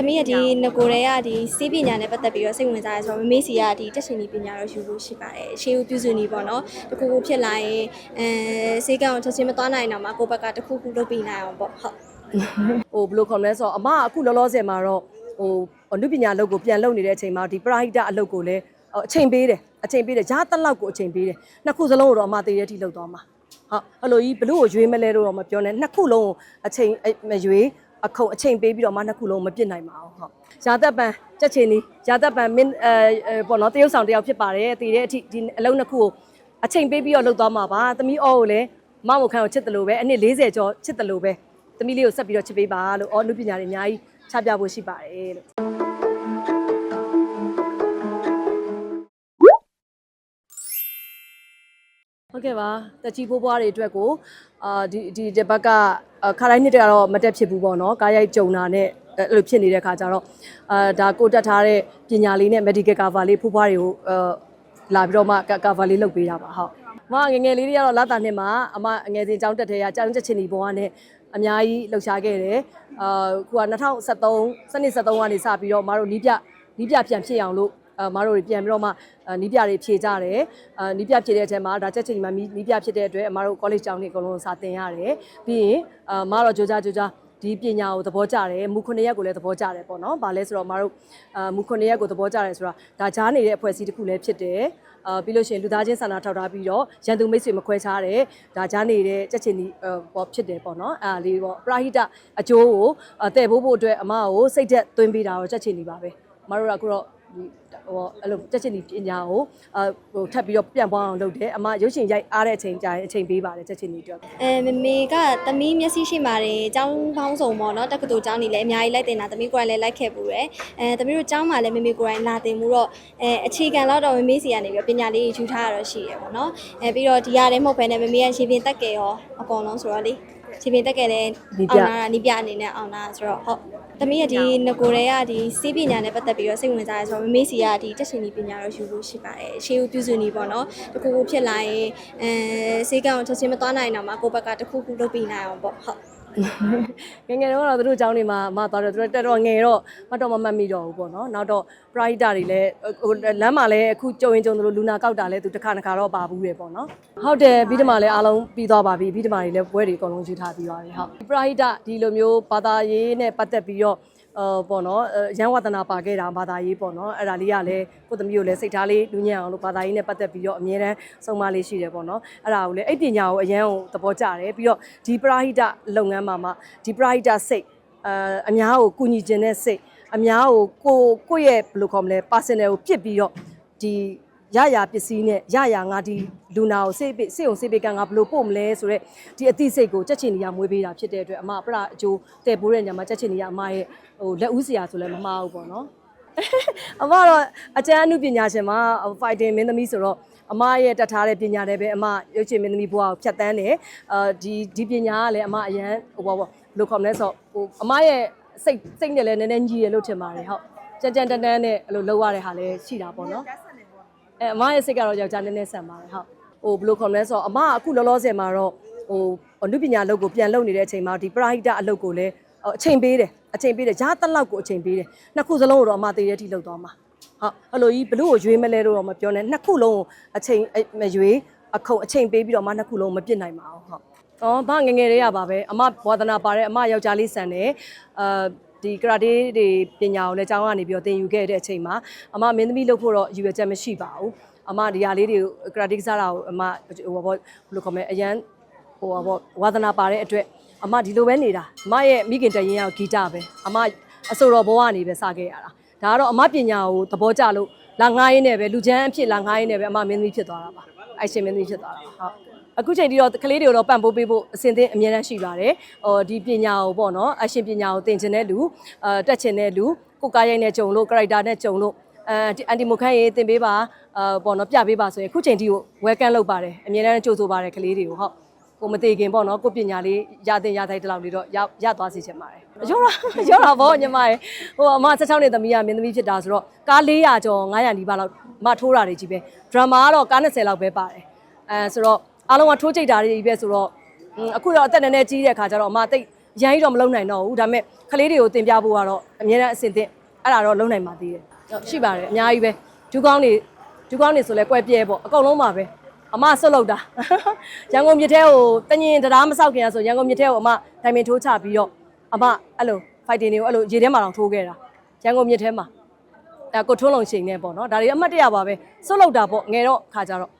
သမီးကဒီငကိုတွေကဒီစီးပညာနဲ့ပတ်သက်ပြီးတော့စိတ်ဝင်စားရဲဆိုတော့မမေးစီကဒီတက်ရှင်ဒီပညာတော့ယူလို့ရှိပါတယ်ရှေးဦးပြုစုနေပေါ့နော်တခုခုဖြစ်လာရင်အဲစေကံကိုချက်ချင်းမသွားနိုင်တော့မှကိုယ့်ဘက်ကတခုခုလုပ်ပြီးနိုင်အောင်ပေါ့ဟုတ်ဟိုဘယ်လိုခေါ်မလဲဆိုတော့အမကအခုလောလောဆယ်မှာတော့ဟိုအနုပညာအလုပ်ကိုပြန်လုပ်နေတဲ့အချိန်မှာဒီပရာဟိတအလုပ်ကိုလည်းဟိုအချိန်ပေးတယ်အချိန်ပေးတယ်ဂျားတက်လောက်ကိုအချိန်ပေးတယ်နှစ်ခုစလုံးကိုတော့အမသေးတဲ့အထိလုပ်သွားမှာဟုတ်အဲ့လိုကြီးဘလို့ကိုရွေးမလဲတော့မပြောနဲ့နှစ်ခုလုံးကိုအချိန်အဲ့မရွေး အခုံအချိန်ပေးပြီးတော့မှနှစ်ခုလုံးမပြစ်နိုင်ပါဘူးဟုတ်ရာသက်ပံချက်ချင်းလေးရာသက်ပံမင်းအဲအဲပေါ့နော်တရုတ်ဆောင်တယောက်ဖြစ်ပါတယ်တည်တဲ့အထိဒီအလုံးနှစ်ခုကိုအချိန်ပေးပြီးတော့လုပ်သွားမှာပါသမီးအော်ကိုလည်းမမခန့်ကိုချစ်တယ်လို့ပဲအနှစ်40ကျော်ချစ်တယ်လို့ပဲသမီးလေးကိုဆက်ပြီးတော့ချစ်ပေးပါလို့အော်နုပညာတွေအများကြီးချပြဖို့ရှိပါတယ်လို့ ဟုတ်ကဲ့ပါတက်ကြီးဖိုးပွားတွေအတွက်ကိုအာဒီဒီဒီဘက်ကအာခါတိုင်းနှစ်တည်းကတော့မတက်ဖြစ်ဘူးပေါ့နော်ကားရိုက်ကြုံတာနဲ့အဲ့လိုဖြစ်နေတဲ့ခါကျတော့အာဒါကိုတက်ထားတဲ့ပညာလေးနဲ့ medical cover လေးဖိုးပွားတွေကိုအာလာပြီးတော့မှ cover လေးလုပ်ပေးတာပါဟုတ်မငယ်ငယ်လေးတွေကတော့လာတာနှစ်မှာအမအငယ်စဉ်ကျောင်းတက်တဲ့ကကျောင်းတက်ချင်ဒီဘဝနဲ့အများကြီးလှုပ်ရှားခဲ့တယ်အာခုက2023စနစ်73ကနေစပြီးတော့မတို့နီးပြနီးပြပြန်ဖြစ်အောင်လို့အာ မတို့တွေပြန်ပြီးတော့မှအာနီးပြတွေဖြေကြတယ်အာနီးပြဖြေတဲ့အချိန်မှာဒါချက်ချင်းမှာနီးပြဖြစ်တဲ့အတွက်အမတို့ college ကျောင်းတွေအကုန်လုံးစာသင်ရတယ်ပြီးရင်အာမတို့ကြိုးကြကြိုးကြဒီပညာကိုသဘောကျတယ်မူခုနှစ်ရက်ကိုလည်းသဘောကျတယ်ပေါ့နော်။ဘာလဲဆိုတော့မတို့အာမူခုနှစ်ရက်ကိုသဘောကျတယ်ဆိုတာဒါကြားနေတဲ့အဖွဲ့အစည်းတစ်ခုလည်းဖြစ်တယ်။အာပြီးလို့ရှိရင်လူသားချင်းစာနာထောက်ထားပြီးတော့ရန်သူမိတ်ဆွေမခွဲခြားတဲ့ဒါကြားနေတဲ့ကြက်ချင်ဒီပေါ့ဖြစ်တယ်ပေါ့နော်။အာလေးပေါ့ပရာဟိတအကျိုးကိုတဲ့ဖို့ဖို့အတွက်အမကိုစိတ်သက်သွင်းပေးတာတော့ကြက်ချင်ဒီပါပဲ။မတို့ကအခုတော့ဒီ ဟိုအဲ့လိုတက်ချင်ဒီပညာကိုအဟိုထပ်ပြီးတော့ပြန်ပွားအောင်လုပ်တယ်အမရုပ်ရှင်ရိုက်အားတဲ့အချိန်ကြာရင်အချိန်ပေးပါတယ်တက်ချင်ဒီအတွက် အဲမမေကသမီးမျက်စိရှိပါတယ်ចောင်းပေါင်းစုံပေါ့နော်တက္ကသိုလ်ចောင်းနေလည်းအများကြီးလိုက်တင်တာသမီးကိုယ်တိုင်လည်းလိုက်ခဲ့ပူတယ်အဲသမီးတို့ចောင်းမှာလည်းမမေကိုယ်တိုင်လာတင်မှုတော့အဲအခြေခံတော့တော့မမေစီကနေပြီးပညာလေးယူထားရတော့ရှိရပေါ့နော်အဲပြီးတော့ဒီရတယ်မဟုတ်ဘဲနဲ့မမေကရှင်ပင်တက်ကြရောအကုန်လုံးဆိုတော့လေ ရှင်ပင်တက်ကြတဲ့အောင်လာနီးပြအနေနဲ့အောင်လာဆိုတော့ဟုတ်သမီးကဒီငကိုတွေကဒီစီးပညာနဲ့ပတ်သက်ပြီးတော့စိတ်ဝင်စားရဲဆိုတော့မမေစီကဒီတက်ရှင်ဒီပညာတော့ယူလို့ရှိပါတယ်ရှေးဦးပြုစုနေပေါ့နော်တခုခုဖြစ်လာရင်အဲစေကံကိုချက်ချင်းမသွားနိုင်တော့မှကိုယ့်ဘက်ကတခုခုလုပ်ပြီးနိုင်အောင်ပေါ့ဟုတ် ငယ်ငယ်တော့သူတို့အကြောင်းတွေမှာမသွားတော့သူတို့တက်တော့ငယ်တော့မတော့မမှတ်မိတော့ဘူးပေါ့နော်နောက်တော့ pride တွေလည်းဟိုလမ်းမှာလည်းအခုကြုံရင်ကြုံသလိုလူနာကောက်တာလည်းသူတစ်ခါတစ်ခါတော့ပါဘူးတယ်ပေါ့နော်ဟုတ်တယ်ပြီးတမှလည်းအားလုံးပြီးသွားပါပြီပြီးတမှတွေလည်းပွဲတွေအကုန်လုံးယူထားပြီးသွားပြီဟုတ် pride ဒီလိုမျိုးဘာသာရေးနဲ့ပတ်သက်ပြီးတော့အော် ပေါ့နော်ရန်ဝဒနာပါခဲ့တာဘာသာရေးပေါ့နော်အဲ့ဒါလေးကလည်းကိုသမီးကိုလည်းစိတ်ထားလေးလူညံ့အောင်လို့ဘာသာရေးနဲ့ပတ်သက်ပြီးတော့အမြဲတမ်းဆုံးမလေးရှိတယ်ပေါ့နော်အဲ့ဒါကိုလည်းအဲ့ပညာကိုအရန်ကိုသဘောကျတယ်ပြီးတော့ဒီပရာဟိတလုပ်ငန်းမှာမှဒီပရာဟိတစိတ်အာအများကိုကူညီခြင်းတဲ့စိတ်အများကိုကိုကိုယ့်ရဲ့ဘယ်လိုခေါ်မလဲ personal ကိုပြစ်ပြီးတော့ဒီ ရရပစ္စည်းနဲ့ရရငါဒီလူနာကိုစိတ်ပိစိတ်ုံစိတ်ပိကငါဘယ်လိုပို့မလဲဆိုတော့ဒီအသိစိတ်ကိုချက်ချင်နေရမွေးပေးတာဖြစ်တဲ့အတွက်အမပရအကျိုးတဲ့ပိုးတဲ့ညမှာချက်ချင်နေရအမရဲ့ဟိုလက်ဦးစရာဆိုလည်းမမှားဘူးပေါ့နော်အမတော့အကျန်းအမှုပညာရှင်မှာ fighting မင်းသမီးဆိုတော့အမရဲ့တတ်ထားတဲ့ပညာတွေပဲအမရုပ်ရှင်မင်းသမီးဘဝကိုဖြတ်တန်းတယ်အာဒီဒီပညာကလည်းအမအရန်ဟိုဘောဘယ်လိုခေါ်မလဲဆိုတော့ဟိုအမရဲ့စိတ်စိတ်နဲ့လည်းနည်းနည်းညီတယ်လို့ထင်ပါတယ်ဟုတ်ကြမ်းကြမ်းတန်းတန်းနဲ့အဲ့လိုလှုပ်ရတဲ့ဟာလည်းရှိတာပေါ့နော် အဲအမရဲ့စိတ်ကတော့ယောက်ျားနည်းနည်းဆန်ပါတယ်ဟုတ်ဟိုဘယ်လိုခေါ်မလဲဆိုတော့အမကအခုလောလောဆယ်မှာတော့ဟိုအနုပညာအလုပ်ကိုပြန်လုပ်နေတဲ့အချိန်မှာဒီပရာဟိတအလုပ်ကိုလည်းအချိန်ပေးတယ်အချိန်ပေးတယ်ဂျားတက်လောက်ကိုအချိန်ပေးတယ်နှစ်ခုစလုံးကိုတော့အမသေးတဲ့အထိလုပ်သွားမှာဟုတ်အဲ့လိုကြီးဘလို့ကိုရွေးမလဲတော့မပြောနဲ့နှစ်ခုလုံးကိုအချိန်အဲ့မရွေးအခုံအချိန်ပေးပြီးတော့မှနှစ်ခုလုံးမပြစ်နိုင်ပါဘူးဟုတ်။အော်ဗငငယ်ငယ်လေးရပါပဲအမဝါသနာပါတဲ့အမယောက်ျားလေးဆန်တယ်အာ ဒီကရာတေးတွေပညာကိုလည်းကျောင်းကနေပြီးတော့သင်ယူခဲ့တဲ့အချိန်မှာအမမင်းသမီးလုပ်ဖို့တော့ယူရချက်မရှိပါဘူးအမဒီဟာလေးတွေကိုကရာတေးကစားတာကိုအမဟိုဘောဘယ်လိုခေါ်မလဲအရန်ဟိုဘောဝါသနာပါတဲ့အတွက်အမဒီလိုပဲနေတာအမရဲ့မိခင်တရင်ရောက်ဂီတပဲအမအဆိုတော်ဘဝကနေပဲစခဲ့ရတာဒါကတော့အမပညာကိုသဘောကျလို့လာငားရင်းနဲ့ပဲလူချမ်းအဖြစ်လာငားရင်းနဲ့ပဲအမမင်းသမီးဖြစ်သွားတာပါအိုက်ရှင်မင်းသမီးဖြစ်သွားတာပါဟုတ် အခုချိန်ဒီတော့ကလေးတွေကိုတော့ပံ့ပိုးပေးဖို့အစဉ်သင်းအများတန်းရှိပါတယ်ဟိုဒီပညာကိုပေါ့နော်အရှင်ပညာကိုသင်ချင်တဲ့လူအဲတက်ချင်တဲ့လူကိုကားရိုက်နဲ့ဂျုံလို့ character နဲ့ဂျုံလို့အဲဒီအန်တီမိုခန့်ရေးသင်ပေးပါအဲပေါ့နော်ပြပေးပါဆိုရင်အခုချိန်ဒီကို welcome လုပ်ပါတယ်အများတန်းကြိုဆိုပါတယ်ကလေးတွေကိုဟုတ်ကိုမသေးခင်ပေါ့နော်ကိုပညာလေးရတဲ့ရတဲ့တလောက်လေးတော့ရရသွားစေချင်ပါတယ်ရောတာရောတာဗောညီမရေဟိုအမ16နှစ်သမီးကမင်းသမီးဖြစ်တာဆိုတော့ကား400ကျော်900နီးပါးလောက်မထိုးတာတွေကြီးပဲဒရမာကတော့ကား20လောက်ပဲပါတယ်အဲဆိုတော့ အားလုံးကထိုးကြိတ်တာတွေကြီးပဲဆိုတော့အခုတော့အသက်နည်းနည်းကြီးတဲ့ခါကျတော့အမတိတ်ရန်ကြီးတော့မလုံနိုင်တော့ဘူးဒါပေမဲ့ကလေးတွေကိုတင်ပြဖို့ကတော့အများနဲ့အဆင်သင့်အဲ့ဒါတော့လုံနိုင်ပါသေးတယ်ဟုတ်ရှိပါတယ်အများကြီးပဲဒူးကောင်းနေဒူးကောင်းနေဆိုလဲကွဲပြဲပေါ့အကုန်လုံးပါပဲအမဆွတ်လောက်တာရန်ကုန်မြစ်ထဲကိုတညင်တရားမဆောက်ခင်ရဆိုရန်ကုန်မြစ်ထဲကိုအမဒိုင်မင်ထိုးချပြီးတော့အမအဲ့လို fighting တွေကိုအဲ့လိုရေထဲမှာတောင်ထိုးခဲ့တာရန်ကုန်မြစ်ထဲမှာအဲကိုထွန်းလုံချိန်နေပေါ့နော်ဒါတွေအမှတ်တရပါပဲစွတ်လောက်တာပေါ့ငယ်တော့ခါကြတော့ဟုတ်အ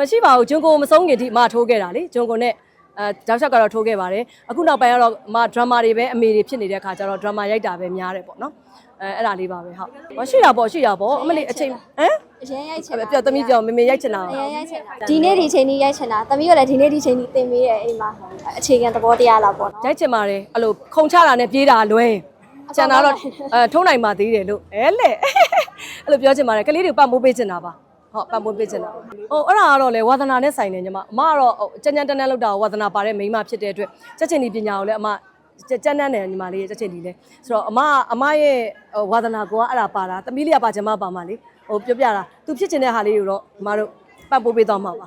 မရှိပါဘူးဂျွန်ကိုမဆုံးခင်ဒီမထိုးခဲ့တာလေဂျွန်ကိုနဲ့အဲတောက်လျှောက်ကတော့ထိုးခဲ့ပါတယ်အခုနောက်ပိုင်းကတော့မဒရမာတွေပဲအမေတွေဖြစ်နေတဲ့ခါကြတော့ဒရမာရိုက်တာပဲများတယ်ပေါ့နော်အဲအဲ့ဒါလေးပါပဲဟုတ်မရှိတာပေါ့ရှိတာပေါ့အမလေးအချိန်ဟမ်အရင်ရိုက်ချင်တာပြောသမီးပြောမေမေရိုက်ချင်တာအရင်ရိုက်ချင်တာဒီနေ့ဒီချိန်ကြီးရိုက်ချင်တာသမီးကလည်းဒီနေ့ဒီချိန်ကြီးသင်ပေးတယ်အိမ်မှာအခြေခံသဘောတရားလောက်ပေါ့နော်ရိုက်ချင်ပါတယ်အဲ့လိုခုံချတာနဲ့ပြေးတာလွဲကျန်တာတော့အဲထုံးနိုင်ပါသေးတယ်လို့အဲလေအဲ့လိုပြောချင်ပါတယ်ကလေးတွေပတ်မိုးပေးချင်တာပါ ဟုတ်ပတ်မိုးပေးချင်တာပါဟိုအဲ့ဒါကတော့လေဝါသနာနဲ့ဆိုင်တယ်ညီမအမကတော့ဟိုကြမ်းကြမ်းတန်းတန်းလောက်တာကိုဝါသနာပါတဲ့မိန်းမဖြစ်တဲ့အတွက်စက်ချင်ဒီပညာကိုလည်းအမကြကြမ်းတန်းတယ်ညီမလေးရဲ့စက်ချင်ဒီလေဆိုတော့အမအမရဲ့ဟိုဝါသနာကောအဲ့ဒါပါတာသမီးလေးကပါချင်မပါမှာလေဟိုပြောပြတာသူဖြစ်ချင်တဲ့ဟာလေးကိုတော့အမတို့ပတ်ပိုးပေးသွားမှာပါ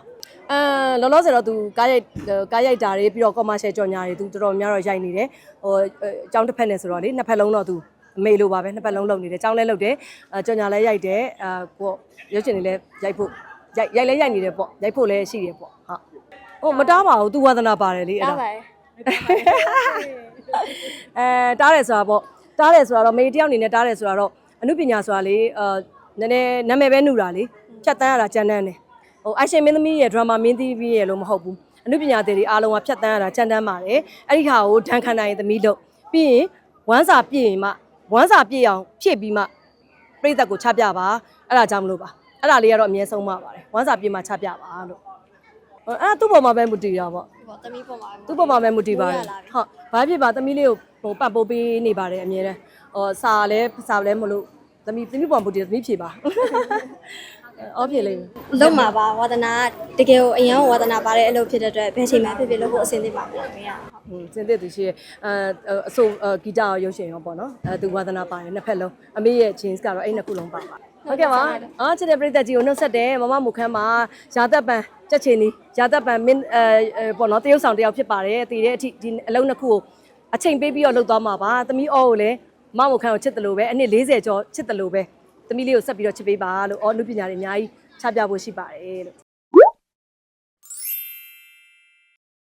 အဲလောလောဆယ်တော့သူကားရိုက်ကားရိုက်တာတွေပြီးတော့ commercial ကြော်ညာတွေသူတော်တော်များတော့ရိုက်နေတယ်ဟိုအကြောင်းတစ်ဖက်နဲ့ဆိုတော့လေနှစ်ဖက်လုံးတော့သူ အမေလိုပါပဲနှစ်ဖက်လုံးလုပ်နေတယ်ကြောင်းလဲလုပ်တယ်အကြော်ညာလဲရိုက်တယ်အာကိုရုပ်ရှင်တွေလဲရိုက်ဖို့ရိုက်ရိုက်လဲရိုက်နေတယ်ပေါ့ရိုက်ဖို့လဲရှိတယ်ပေါ့ဟုတ်ဟိုမတားပါဘူးသူဝါသနာပါတယ်လေအဲ့တားဒါပါတယ်အဲတားတယ်ဆိုတာပေါ့တားတယ်ဆိုတာတော့မေတယောက်အနေနဲ့တားတယ်ဆိုတာတော့အမှုပညာဆိုတာလေအာနည်းနည်းနာမည်ပဲနှူတာလေဖြတ်တန်းရတာကြမ်းတန်းတယ်ဟိုအရှင်မင်းသမီးရဲ့ဒရမာမင်းသမီးရဲ့လို့မဟုတ်ဘူးအမှုပညာတွေအားလုံးကဖြတ်တန်းရတာကြမ်းတန်းပါတယ်အဲ့ဒီဟာကိုဒဏ်ခံနိုင်ရင်သမီးလို့ပြီးရင်ဝမ်းစာပြည့်ရင်မှ ဝမ်းစာပြည့်အောင်ဖြည့်ပြီးမှပြိသက်ကိုချပြပါအဲ့ဒါကြောင့်မလို့ပါအဲ့ဒါလေးကတော့အမြဲဆုံးမပါတယ်ဝမ်းစာပြည့်မှချပြပါလို့ဟိုအဲ့ဒါသူ့ပေါ်မှာပဲမူတည်တာပေါ့ဟောသမီးပေါ်မှာသူ့ပေါ်မှာပဲမူတည်ပါတယ်မိုးရလာပြီဟုတ်ဘာဖြစ်ပါသမီးလေးကိုဟိုပတ်ပိုးပေးနေပါတယ်အမြဲတမ်းဟိုစာလဲစာလဲမလို့သမီးသမီးပေါ်မှာမူတည်သမီးဖြေပါ အော်ဖြေလေးလုံးမှာပါဝါသနာတကယ်ကိုအရင်ကဝါသနာပါတဲ့အလုပ်ဖြစ်တဲ့အတွက်ဘယ်ချိန်မှဖြစ်ဖြစ်လို့ဖို့အဆင်သင့်ပါမယ်ခင်ဗျာဟိုစင်သက်သူရှိရဲ့အဲအဆိုဂီတရောရုပ်ရှင်ရောပေါ့နော်အဲသူဝါသနာပါတယ်နှစ်ဖက်လုံးအမေရဲ့ jeans ကတော့အဲ့နှစ်ခုလုံးပါပါဟုတ်ကဲ့ပါအားချစ်တဲ့ပရိသတ်ကြီးကိုနှုတ်ဆက်တယ်မမမူခမ်းမှာရာသက်ပံချက်ချင်နီရာသက်ပံမင်းအဲပေါ့နော်တရုတ်ဆောင်တယောက်ဖြစ်ပါတယ်တည်တဲ့အထိဒီအလုံးနှစ်ခုကိုအချိန်ပေးပြီးတော့လှုပ်သွားမှာပါသမီးအော်ကိုလည်းမမူခမ်းကိုချစ်တယ်လို့ပဲအနှစ်40ကျော်ချစ်တယ်လို့ပဲ သမီးလေးကိုဆက်ပြီးတော့ချစ်ပေးပါလို့အော်နုပညာတွေအများကြီးချပြဖို့ရှိပါတယ်လို့